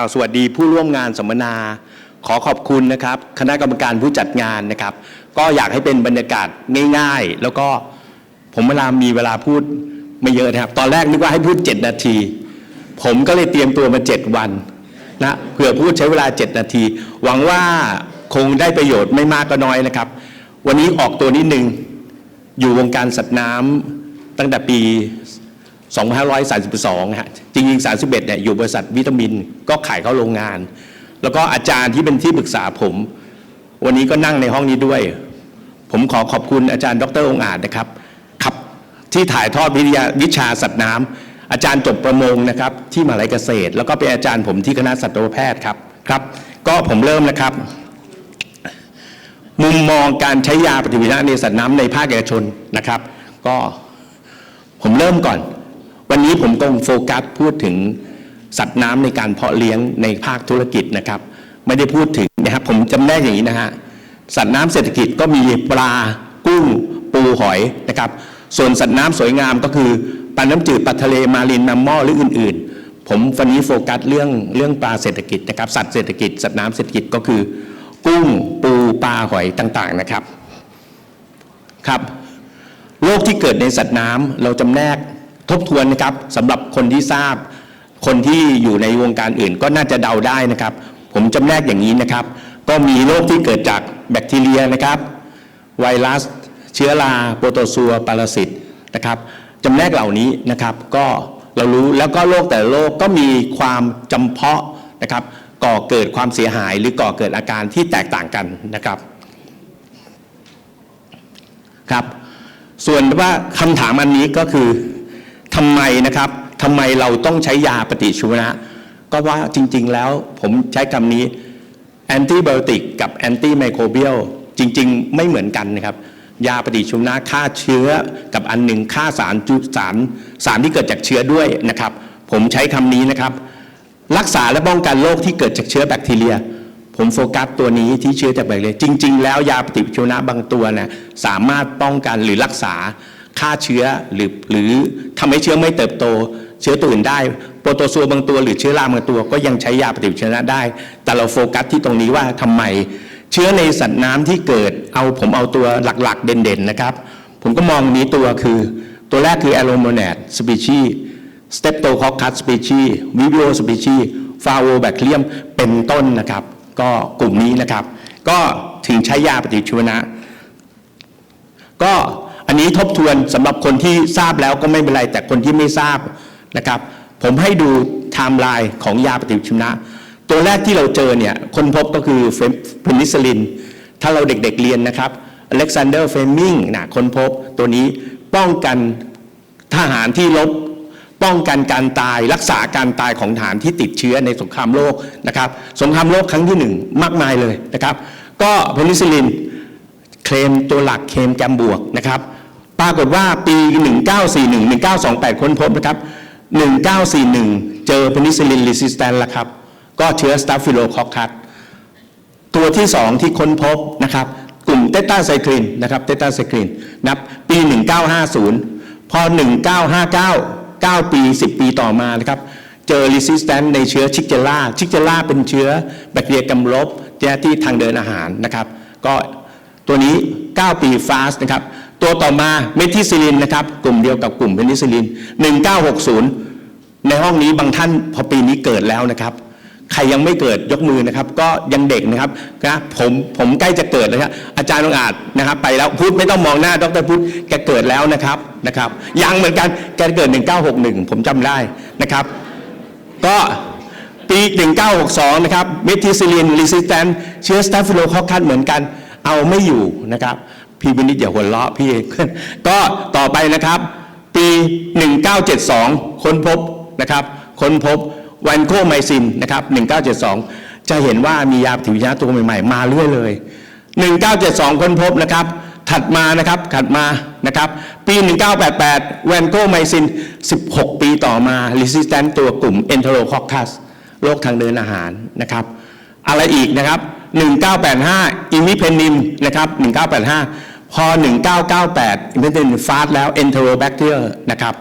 ล่าวสวัสดีผู้ร่วมงานสัมมนา ขอขอบคุณนะครับ คณะกรรมการผู้จัดงานนะครับ ก็อยากให้เป็นบรรยากาศง่าย ๆ แล้วก็ผมเวลามีเวลาพูดไม่เยอะนะครับ ตอนแรกนึกว่าให้พูด 7 นาที ผมก็เลยเตรียมตัวมา 7 วันนะเผื่อพูดใช้เวลา 7 นาที หวังว่าคงได้ประโยชน์ไม่มากก็น้อยนะครับ วันนี้ออกตัวนิดนึงอยู่วงการสัตว์น้ำตั้งแต่ปี 2532ฮะจริงๆ 31เนี่ยอยู่บริษัทวิตามินก็ขายเข้าโรงงาน แล้วก็อาจารย์ที่เป็นที่ปรึกษาผม วันนี้ก็นั่งในห้องนี้ด้วย ผมขอขอบคุณอาจารย์ดรองอาจนะครับครับที่ถ่ายทอดวิทยาวิชาสัตว์น้ำอาจารย์จบประมงนะครับที่มหาลัยเกษตร แล้วก็เป็นอาจารย์ผมที่คณะสัตวแพทย์ครับครับก็ผมเริ่มนะครับ มุมมองการใช้ยาปฏิชีวนะในสัตว์น้ำในภาคเอกชนนะครับ ก็ผมเริ่มก่อน วันนี้ผมคงโฟกัสพูดถึงสัตว์น้ำในการเพาะเลี้ยงในภาคธุรกิจนะครับ ไม่ได้พูดถึงนะครับ ผมจำได้อย่างนี้นะฮะสัตว์น้ำเศรษฐกิจก็มีปลากุ้ง ปูหอยนะครับ ส่วนสัตว์น้ำสวยงามก็คือปลาน้ำจืดปลาทะเลมารินมัมมอหรืออื่น ๆ ผมวันนี้โฟกัสเรื่องเรื่องปลาเศรษฐกิจนะครับ สัตว์เศรษฐกิจสัตว์น้ำเศรษฐกิจก็คือ กุ้ง ปูปลาหอยต่างๆนะครับครับโรคที่เกิดในสัตว์น้ำเราจำแนก ทบทวนนะครับสำหรับคนที่ทราบ คนที่อยู่ในวงการอื่นก็น่าจะเดาได้นะครับ ผมจำแนกอย่างนี้นะครับ ก็มีโรคที่เกิดจากแบคทีเรียนะครับ ไวรัส เชื้อราโปรโตซัวปรสิตนะครับจำแนกเหล่านี้นะครับ ก็เรารู้แล้วก็โรคแต่โรคก็มีความจำเพาะนะครับ ก่อเกิดความเสียหายหรือก่อเกิดอาการที่แตกต่างกันนะครับครับ ส่วนว่าคำถามอันนี้ก็คือ ทำไมนะครับทำไมเราต้องใช้ยาปฏิชีวนะ ก็ว่าจริงๆแล้วผมใช้คำนี้แอนติไบโอติกกับแอนติไมโครเบียลจริงๆ ไม่เหมือนกันนะครับ ยาปฏิชีวนะฆ่าเชื้อกับอันหนึ่งฆ่าสารจุสารสารที่เกิดจากเชื้อด้วยนะครับ ผมใช้คำนี้นะครับ รักษาและป้องกันโรคที่เกิดจากเชื้อแบคทีเรีย ผมโฟกัสตัวนี้ที่เชื้อจากแบคทีเรียจริง ๆ แล้วยาปฏิชีวนะบางตัวนะสามารถป้องกันหรือรักษา ฆ่าเชื้อหรือหรือทำให้เชื้อไม่เติบโต เชื้อตัวอื่นได้ โปรโตซัวบางตัวหรือเชื้อราบางตัวก็ยังใช้ยาปฏิชีวนะได้ แต่เราโฟกัสที่ตรงนี้ว่าทำไม เชื้อในสัตว์น้ำที่เกิดเอาผมเอาตัวหลักๆ เด่นๆนะครับ ผมก็มองนี้ตัวคือ ตัวแรกคือ a l o m o n a d species Streptococcus species Vibrio species f a v o b a c t e r i u m เป็นต้นนะครับ ก็กลุ่มนี้นะครับ ก็ถึงใช้ยาปฏิชีวนะ ก็ อันนี้ทบทวนสำหรับคนที่ทราบแล้วก็ไม่เป็นไร แต่คนที่ไม่ทราบนะครับ ผมให้ดูไทม์ไลน์ของยาปฏิชีวนะ ตัวแรกที่เราเจอเนี่ยคนพบก็คือเพนิซิลิน ถ้าเราเด็กๆเรียนนะครับอเล็กซานเดอร์เฟลมิงนะคนพบตัวนี้ป้องกันทหารที่ลบป้องกันการตายรักษาการตายของทหารที่ติดเชื้อในสงครามโลกนะครับ สงครามโลกครั้งที่หนึ่งมากมายเลยนะครับ ก็เพนิซิลินเคลมตัวหลักเคลมแกมบวกนะครับ ปรากฏว่าปี 1941 1928 ค้นพบนะครับ 1941 เจอเพนิซิลินรีสิสแตนแล้วครับ ก็เชื้อสตาฟิโลคอคัสตัวที่สองที่ค้นพบนะครับ กลุ่มเตต้าไซคลินนะครับเตต้าไซคลินนับปี 1950 พอ 1959 9 ปี 10 ปีต่อมานะครับ เจอ resistant ในเชื้อชิกเจล่าชิกเจล่าเป็นเชื้อแบคทีเรียกำลบที่ทางเดินอาหารนะครับ ก็ตัวนี้ 9 ปีฟาสนะครับ ตัวต่อมาเมทิซิลินนะครับ กลุ่มเดียวกับกลุ่มเพนิซิลิน 1960 ในห้องนี้บางท่านพอปีนี้เกิดแล้วนะครับ ใครยังไม่เกิดยกมือนะครับ ก็ยังเด็กนะครับนะผมผมใกล้จะเกิดแล้วครับอาจารย์องอาจนะครับ ไปแล้วพูดไม่ต้องมองหน้าดรพุทธแกเกิดแล้วนะครับนะครับ ยังเหมือนกันแกเกิด 1961 ผมจำได้นะครับ ก็ปี 1962 นะครับเมทิซิลินรีสิสแตนเชื้อสตาฟิโลคอคัสเหมือนกันเอาไม่อยู่นะครับ พี่วินิจอย่าหัวเราะพี่ ก็ต่อไปนะครับ ปี 1972 ค้นพบนะครับ ค้นพบวันโคไมซินนะครับ 1972 จะเห็นว่ามียาปฏิชีวนะตัวใหม่ๆ มาเรื่อยเลย 1972 ค้นพบนะครับ ถัดมานะครับถัดมานะครับ ปี 1988 แวนโกไมซิน 16 ปีต่อมา resistant ตัวกลุ่ม enterococcus โรคทางเดินอาหารนะครับ อะไรอีกนะครับ 1985 อิมิเพนิมนะครับ 1985 พอ 1998อิมิเพนิมฟาสแล้ว enterobacter นะครับ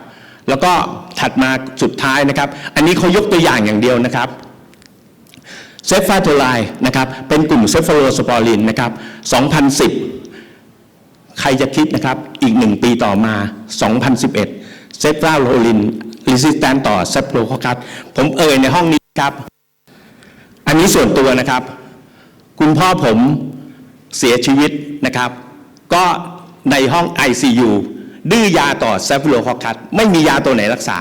แล้วก็ถัดมาสุดท้ายนะครับ อันนี้เขายกตัวอย่างอย่างเดียวนะครับเซฟฟาโทไลนะครับ เป็นกลุ่มเซฟโฟโรสปอรินนะครับ 2010 ใครจะคิดนะครับ อีกหนึ่งปีต่อมา 2011 เซฟฟาโรลินรีสิสแตนต่อเซฟโรคคัสผมเอ่ยในห้องนี้ครับ อันนี้ส่วนตัวนะครับ คุณพ่อผมเสียชีวิตนะครับ ก็ในห้อง ICU ดื้อยาต่อเซฟโรคอคัสไม่มียาตัวไหนรักษา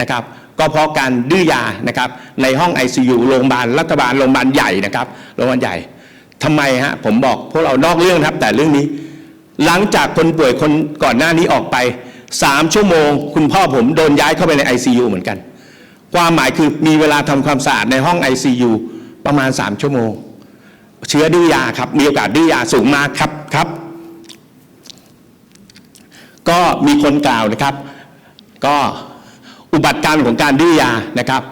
นะครับ ก็เพราะการดื้อยานะครับ ในห้อง ICU โรงพยาบาลรัฐบาลโรงพยาบาลใหญ่นะครับโรงพยาบาลใหญ่ทำไมฮะผมบอกพวกเรานอกเรื่องครับ แต่เรื่องนี้ หลังจากคนป่วยคนก่อนหน้านี้ออกไปสามชั่วโมง คุณพ่อผมโดนย้ายเข้าไปใน ICU เหมือนกัน ความหมายคือมีเวลาทำความสะอาดในห้อง ICU ประมาณ 3 ชั่วโมง เชื้อดื้อยาครับ มีโอกาสดื้อยาสูงมากครับครับ ก็มีคนกล่าวนะครับ ก็อุบัติการณ์ของการดื้อยานะครับ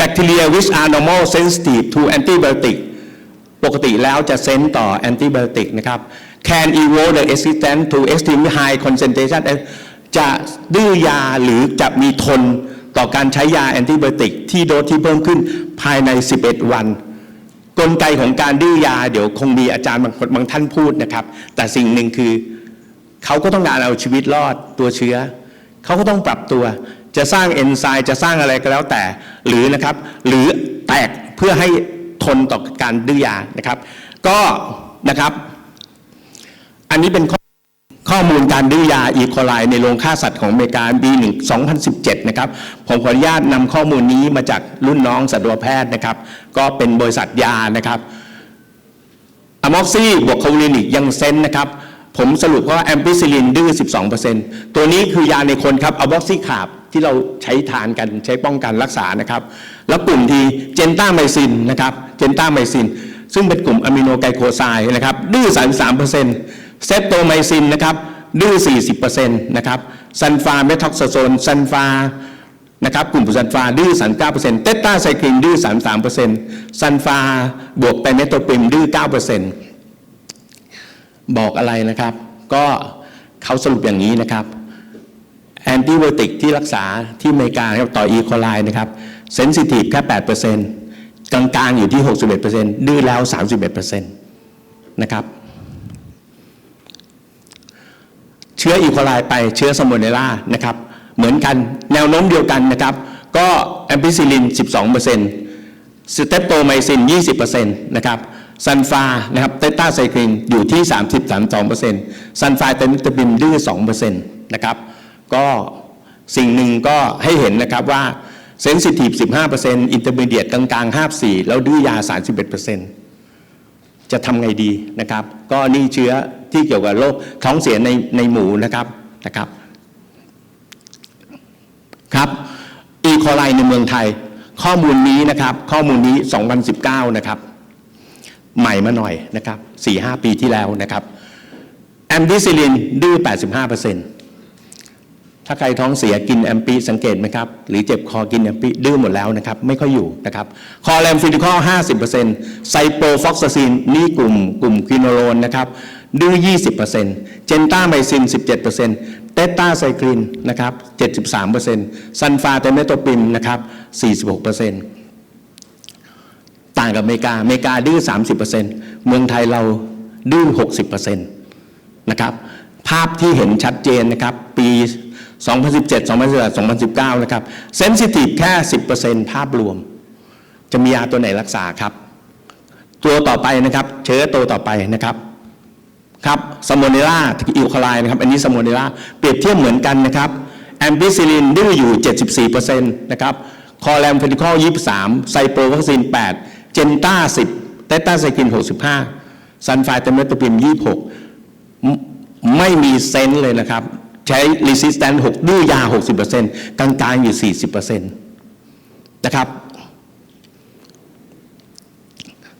bacteria which are normal sensitive to antibiotic ปกติแล้วจะเซนต่อแอนติไบโอติกนะครับ can evoke the resistance to extremely high concentration จะดื้อยาหรือจะมีทนต่อการใช้ยาแอนติไบโอติกที่โดสที่เพิ่มขึ้นภายใน 11 วัน กลไกของการดื้อยาเดี๋ยวคงมีอาจารย์บางคนบางท่านพูดนะครับ แต่สิ่งหนึ่งคือ เขาก็ต้องการเอาชีวิตรอดตัวเชื้อ เขาก็ต้องปรับตัว จะสร้างเอนไซม์จะสร้างอะไรก็แล้วแต่ หรือนะครับ หรือแตกเพื่อให้ทนต่อการดื้อยานะครับ ก็นะครับ อันนี้เป็นข้อข้อมูลการดื้อยาอีโคไลในโรงฆ่าสัตว์ของอเมริกาปี1 2017 นะครับ ผมขออนุญาตนำข้อมูลนี้มาจากรุ่นน้องสัตวแพทย์นะครับ ก็เป็นบริษัทยานะครับอะม็อกซี่บวกคาลินิกยังเซนนะครับ ผมสรุปว่าแอมพิซิลินดื้อ 12%ตัวนี้คือยาในคนครับอะม็อกซี่ขาบที่เราใช้ทานกันใช้ป้องกันรักษานะครับ แล้วกลุ่มทีเจนต้าไมซินนะครับเจนต้าไมซิน ซึ่งเป็นกลุ่มอะมิโนไกลโคไซด์นะครับ ดื้อ 33%เซปโตไมซินนะครับ ดื้อ 40%นะครับซันฟาเมทอกซโซนซันฟานะครับกลุ่มซันฟาดื้อ 39%เตตตาไซคลินดื้อ 33%ซันฟาบวกไปเมโตปริมดื้อ 9% บอกอะไรนะครับ ก็เขาสรุปอย่างนี้นะครับแอนติไบโอติกที่รักษาที่อเมริกาครับต่ออีโคไลนะครับเซนซิทีฟแค่8%กลางๆอยู่ที่ 61%ดื้อแล้ว 31%นะครับ เชื้ออีโคไลไปเชื้อสมุนเนล่านะครับ เหมือนกันแนวโน้มเดียวกันนะครับ ก็แอมพิซิลิน 12%สเตปโตไมซิน 20%นะครับ ซันฟานะครับเตต้าไซคลินอยู่ที่ 30-32%ซันฟาเตมิตาบินดื้อ2%นะครับก็สิ่งหนึ่งก็ให้เห็นนะครับว่าเซนซิทีฟ15%อินเตอร์มีเดียตกลางๆ54 แล้วดื้อยา 31%จะทำไงดีนะครับ ก็นี่เชื้อที่เกี่ยวกับโรคท้องเสียในในหมูนะครับนะครับครับอีโคไลในเมืองไทย ข้อมูลนี้นะครับ ข้อมูลนี้ 2019 นะครับ ใหม่มาหน่อยนะครับ4-5ปีที่แล้วนะครับแอมพิซิลินดื้อ 85%ถ้าใครท้องเสียกินแอมปีสังเกตไหมครับ หรือเจ็บคอกินแอมปีดื้อหมดแล้วนะครับ ไม่ค่อยอยู่นะครับ คอแรมฟิลิคอล50%ไซโปรฟอกซาซินนี่กลุ่มกลุ่มควินโนโรนนะครับ ดื้อ 20%เจนต้าไมซิน 17%เตต้าไซคลินนะครับ 73%ซันฟาเตเมโตปิมนะครับ 46% ต่างกับอเมริกาอเมริกาดื้อ 30%เมืองไทยเราดื้อ 60%นะครับภาพที่เห็นชัดเจนนะครับ ปี 2017 2018 2019 นะครับเซนซิทีฟแค่ 10%ภาพรวม จะมียาตัวไหนรักษาครับ ตัวต่อไปนะครับ เชื้อตัวต่อไปนะครับครับสมเนล่าอิวคลายนะครับ อันนี้สมเนล่าเปรียบเทียบเหมือนกันนะครับแอมพิซิลินดื้ออยู่ 74%นะครับคอแรมเฟนิคอล23ไซโปรวัคซีน 8 เจนต้า10เตต้าไซคิน65ซันไฟเตเมโตปิม26หไม่มีเซนเลยนะครับ ใช้ resistance 6ดื้อยา60%กลางๆอยู่40%นะครับ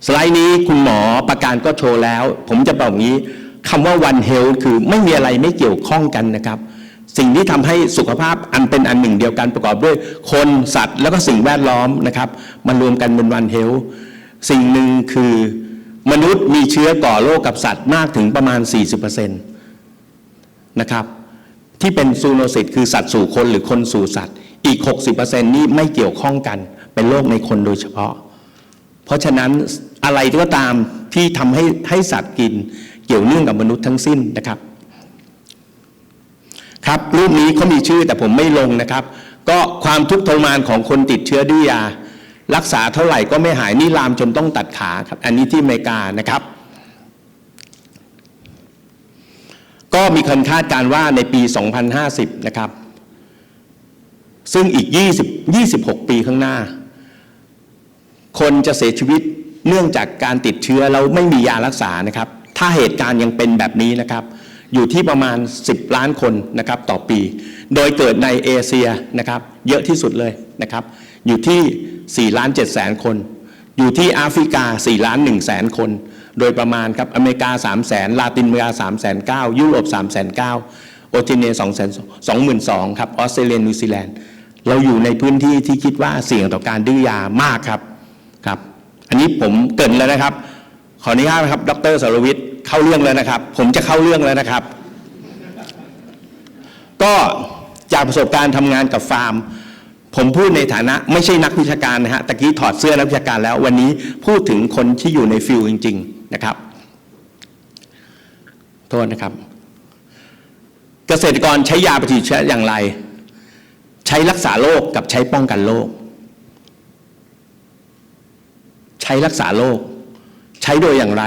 สไลด์นี้คุณหมอประการก็โชว์แล้ว ผมจะบอกอย่างนี้คำว่า one health คือไม่มีอะไรไม่เกี่ยวข้องกันนะครับ สิ่งที่ทำให้สุขภาพอันเป็นอันหนึ่งเดียวกันประกอบด้วยคนสัตว์ แล้วก็สิ่งแวดล้อมนะครับมันรวมกันเป็น one health สิ่งหนึ่งคือมนุษย์มีเชื้อก่อโรคกับสัตว์มากถึงประมาณ 40%นะครับที่เป็นซูโนซิตคือสัตว์สู่คนหรือคนสู่สัตว์ อีก 60%นี่ไม่เกี่ยวข้องกันเป็นโรคในคนโดยเฉพาะ เพราะฉะนั้นอะไรก็ตามที่ทำให้ให้สัตว์กินเกี่ยวเนื่องกับมนุษย์ทั้งสิ้นนะครับ ครับรูปนี้เขามีชื่อแต่ผมไม่ลงนะครับ ก็ความทุกข์ทรมานของคนติดเชื้อดื้อยา รักษาเท่าไหร่ก็ไม่หายนี่ลามจนต้องตัดขาครับ อันนี้ที่อเมริกานะครับ ก็มีคนคาดการณ์ว่าในปี 2050 นะครับ ซึ่งอีก 20 26 ปีข้างหน้า คนจะเสียชีวิตเนื่องจากการติดเชื้อแล้วไม่มียารักษานะครับ ถ้าเหตุการณ์ยังเป็นแบบนี้นะครับ อยู่ที่ประมาณ 10 ล้านคนนะครับต่อปี โดยเกิดในเอเชียนะครับเยอะที่สุดเลยนะครับอยู่ที่4ล้าน7แสนคน อยู่ที่แอฟริกา4ล้าน1แสนคน โดยประมาณครับอเมริกา3แสนลาตินอเมริกา3แสน9ยุโรป3แสน9โอเทเนีย2แสน22,000ครับออสเตรเลียนิวซีแลนด์เราอยู่ในพื้นที่ที่คิดว่าเสี่ยงต่อการดื้อยามากครับครับ อันนี้ผมเกินแล้วนะครับ ขออนุญาตนะครับ ดรสรวิทย์ เข้าเรื่องแล้วนะครับ ผมจะเข้าเรื่องแล้วนะครับ ก็จากประสบการณ์ทำงานกับฟาร์ม ผมพูดในฐานะไม่ใช่นักวิชาการนะฮะตะกี้ถอดเสื้อนักวิชาการแล้ว วันนี้พูดถึงคนที่อยู่ในฟิลจริง ๆ นะครับ โทษนะครับ เกษตรกรใช้ยาปฏิชีวนะอย่างไร ใช้รักษาโรคกับใช้ป้องกันโรคใช้รักษาโรคใช้โดยอย่างไร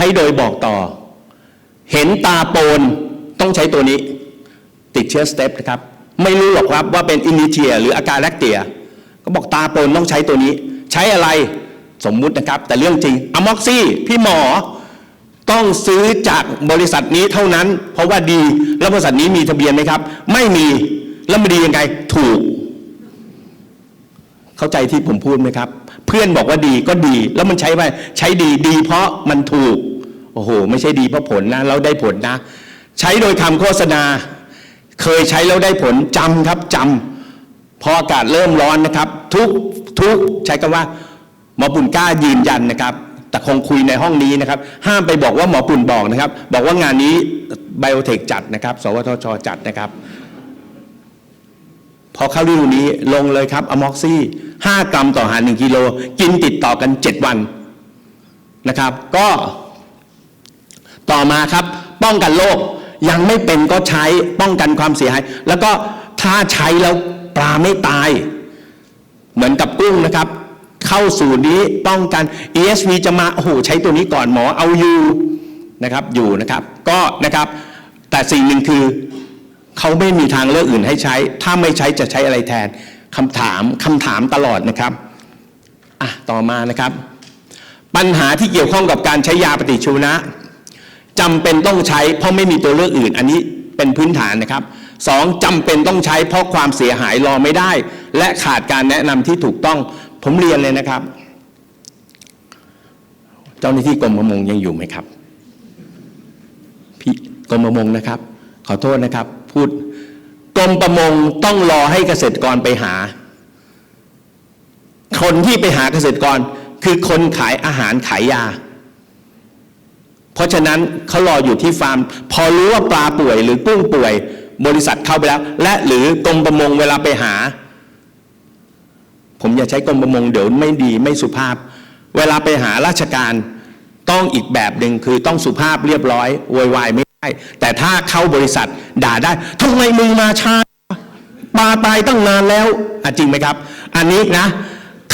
ช้โดยบอกต่อ เห็นตาโปนต้องใช้ตัวนี้ ติดเชื้อสเตปนะครับ ไม่รู้หรอกครับว่าเป็นอินิเทียหรืออาการแลคเตีย ก็บอกตาโปนต้องใช้ตัวนี้ ใช้อะไรสมมุตินะครับ แต่เรื่องจริงอะม็อกซี่พี่หมอต้องซื้อจากบริษัทนี้เท่านั้น เพราะว่าดีแล้วบริษัทนี้มีทะเบียนไหมครับ ไม่มีแล้วมันดียังไงถูก เข้าใจที่ผมพูดไหมครับ เพื่อนบอกว่าดีก็ดี แล้วมันใช้ไปใช้ดีดีเพราะมันถูก โอ้โห ไม่ใช่ดีเพราะผลนะแล้วได้ผลนะ ใช้โดยคำโฆษณา เคยใช้แล้วได้ผลจำครับจำพออากาศเริ่มร้อนนะครับ ทุกทุกใช้คำว่าหมอปุ่นกล้ายืนยันนะครับ แต่คงคุยในห้องนี้นะครับ ห้ามไปบอกว่าหมอปุ่นบอกนะครับ บอกว่างานนี้ไบโอเทคจัดนะครับ สวทชจัดนะครับ พอเข้าฤดูนี้ลงเลยครับอะม็อกซี่5กรัมต่ออาหาร1กิโล กินติดต่อกัน 7 วันนะครับ ก็ ต่อมาครับ ป้องกันโรคยังไม่เป็นก็ใช้ป้องกันความเสียหาย แล้วก็ถ้าใช้แล้วปลาไม่ตาย เหมือนกับกุ้งนะครับ เข้าสู่นี้ป้องกัน ESV จะมาโอ้โหใช้ตัวนี้ก่อนหมอเอาอยู่นะครับอยู่นะครับก็นะครับ แต่สิ่งหนึ่งคือเขาไม่มีทางเลือกอื่นให้ใช้ ถ้าไม่ใช้จะใช้อะไรแทนคำถามคำถามตลอดนะครับอะต่อมานะครับ ปัญหาที่เกี่ยวข้องกับการใช้ยาปฏิชีวนะ จำเป็นต้องใช้เพราะไม่มีตัวเลือกอื่น อันนี้เป็นพื้นฐานนะครับสองจำเป็นต้องใช้เพราะความเสียหายรอไม่ได้ และขาดการแนะนำที่ถูกต้องผมเรียนเลยนะครับ เจ้าหน้าที่กรมประมงยังอยู่ไหมครับพี่กรมประมงนะครับ ขอโทษนะครับ พูดกรมประมงต้องรอให้เกษตรกรไปหา คนที่ไปหาเกษตรกรคือคนขายอาหารขายยา เพราะฉะนั้นเขารออยู่ที่ฟาร์ม พอรู้ว่าปลาป่วยหรือกุ้งป่วย บริษัทเข้าไปแล้ว และหรือกรมประมงเวลาไปหา ผมอย่าใช้กรมประมงเดี๋ยวไม่ดีไม่สุภาพ เวลาไปหาราชการต้องอีกแบบหนึ่งคือต้องสุภาพเรียบร้อยโวยวายไม่ได้ แต่ถ้าเข้าบริษัทด่าได้ทำไมมึงมาช้าปลาตายตั้งนานแล้วอจริงไหมครับ อันนี้นะ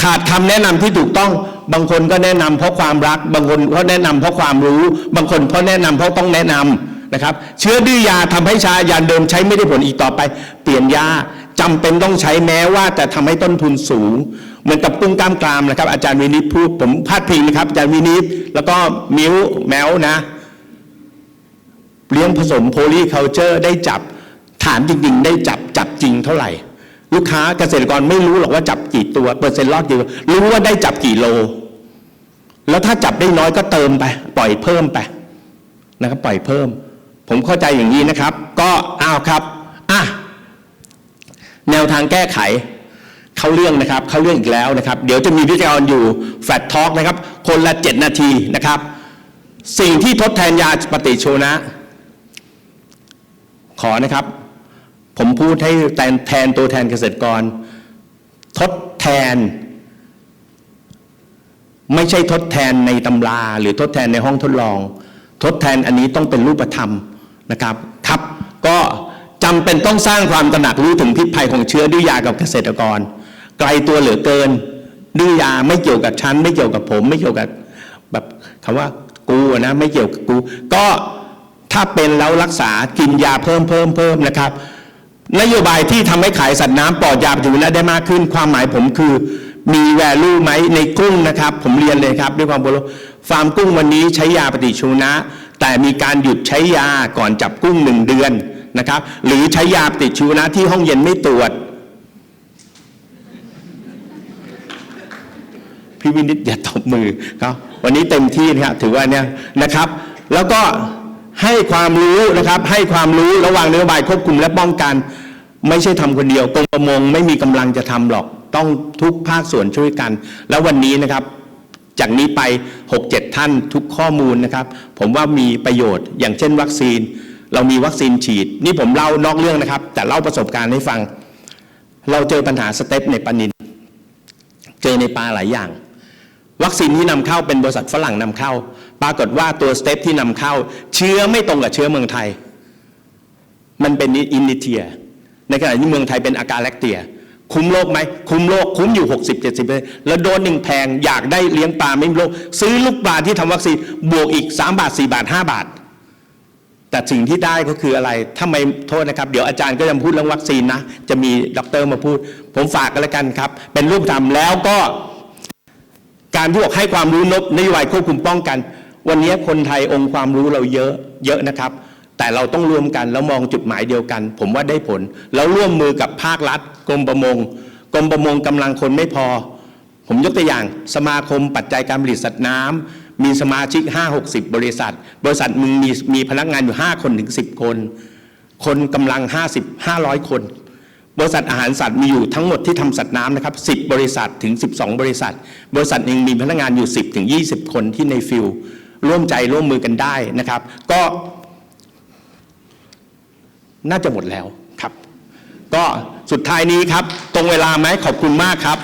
ขาดคำแนะนำที่ถูกต้อง บางคนก็แนะนำเพราะความรัก บางคนก็แนะนำเพราะความรู้ บางคนเพราะแนะนำเพราะต้องแนะนำนะครับ เชื้อดื้อยาทำให้ชายาเดิมใช้ไม่ได้ผลอีกต่อไป เปลี่ยนยาจำเป็นต้องใช้แม้ว่าแต่ทำให้ต้นทุนสูง เหมือนกับปุ้งกล้ามกรามนะครับ อาจารย์วินิตพูดผมพาดพิงนะครับอาจารย์วินิตแล้วก็มิวแมวนะเลี้ยงผสมโพลีเคาเจอร์ได้จับ ถามจริงๆ ได้จับจับจริงเท่าไหร่ ลูกค้าเกษตรกรไม่รู้หรอกว่าจับกี่ตัวเปอร์เซ็นต์รอดกี่รู้ว่าได้จับกี่โล แล้วถ้าจับได้น้อยก็เติมไป ปล่อยเพิ่มไปนะครับ ปล่อยเพิ่ม ผมเข้าใจอย่างนี้นะครับ ก็อ้าวครับอะแนวทางแก้ไขเข้าเรื่องนะครับ เข้าเรื่องอีกแล้วนะครับ เดี๋ยวจะมีวิทยากรอยู่แฟลตทอล์กนะครับ คนละ 7 นาทีนะครับ สิ่งที่ทดแทนยาปฏิชีวนะ ขอนะครับ ผมพูดให้แทนแทนตัวแทนเกษตรกร ทดแทน ไม่ใช่ทดแทนในตำรา หรือทดแทนในห้องทดลอง ทดแทนอันนี้ต้องเป็นรูปธรรมนะครับครับ ก็จำเป็นต้องสร้างความตระหนักรู้ถึงพิษภัยของเชื้อดื้อยากับเกษตรกร ไกลตัวเหลือเกินดื้อยาไม่เกี่ยวกับฉันไม่เกี่ยวกับผม ไม่เกี่ยวกับแบบคำว่ากูนะไม่เกี่ยวกับกู ก็ถ้าเป็นแล้วรักษากินยาเพิ่มเพิ่มเพิ่มนะครับ นโยบายที่ทำให้ขายสัตว์น้ำปลอดยาปฏิชีวนะได้มากขึ้น ความหมายผมคือมีแวลูไหมในกุ้งนะครับ ผมเรียนเลยครับ ด้วยความเคารพฟาร์มกุ้งวันนี้ใช้ยาปฏิชีวนะ แต่มีการหยุดใช้ยาก่อนจับกุ้งหนึ่งเดือนนะครับ หรือใช้ยาปฏิชีวนะที่ห้องเย็นไม่ตรวจพี่วินิตอย่าตบมือครับวันนี้เต็มที่นะครับถือว่าเนี่ยนะครับ แล้วก็ให้ความรู้นะครับให้ความรู้ระหว่างนโยบายควบคุมและป้องกัน ไม่ใช่ทำคนเดียวกรมประมงไม่มีกำลังจะทำหรอก ต้องทุกภาคส่วนช่วยกัน แล้ววันนี้นะครับ จากนี้ไป 6-7 ท่านทุกข้อมูลนะครับ ผมว่ามีประโยชน์ อย่างเช่น วัคซีน เรามีวัคซีนฉีด นี่ผมเล่านอกเรื่องนะครับ แต่เล่าประสบการณ์ให้ฟัง เราเจอปัญหาสเต็ปในปลานินเจอในปลาหลายอย่าง วัคซีนที่นำเข้าเป็นบริษัทฝรั่งนำเข้า ปรากฏว่าตัวสเต็ปที่นำเข้า เชื้อไม่ตรงกับเชื้อเมืองไทย มันเป็นอินดิเทีย ในขณะที่เมืองไทยเป็นอากาแลกเตีย คุ้มโลกไหม คุ้มโลกคุ้มอยู่ 60 70เลยแล้วโดนหนึ่งแพงอยากได้เลี้ยงปลาไม่มีโลก ซื้อลูกปลาที่ทำวัคซีนบวกอีก 3 บาท 4 บาท 5 บาท แต่สิ่งที่ได้ก็คืออะไรถ้าไม่โทษนะครับ เดี๋ยวอาจารย์ก็จะพูดเรื่องวัคซีนนะ จะมีด็อกเตอร์มาพูด ผมฝากกันแล้วกันครับ เป็นรูปธรรมแล้วก็การที่บอกให้ความรู้นบนโยบายควบคุมป้องกัน วันนี้คนไทยองค์ความรู้เราเยอะเยอะนะครับ แต่เราต้องรวมกันแล้วมองจุดหมายเดียวกัน ผมว่าได้ผล แล้วร่วมมือกับภาครัฐ กรมประมง กรมประมงกำลังคนไม่พอ ผมยกตัวอย่าง สมาคมปัจจัยการผลิตสัตว์น้ำมีสมาชิก 5-60 บริษัท บริษัทมึงมีมีพนักงานอยู่ 5 คนถึง 10 คน คนกำลัง 50 500 คน บริษัทอาหารสัตว์มีอยู่ทั้งหมดที่ทำสัตว์น้ำนะครับ 10 บริษัทถึง 12 บริษัท บริษัทหนึ่งมีพนักงานอยู่ 10ถึง20 คนที่ในฟิลร่วมใจร่วมมือกันได้นะครับ ก็ น่าจะหมดแล้วครับ ก็สุดท้ายนี้ครับ ตรงเวลาไหมขอบคุณมากครับ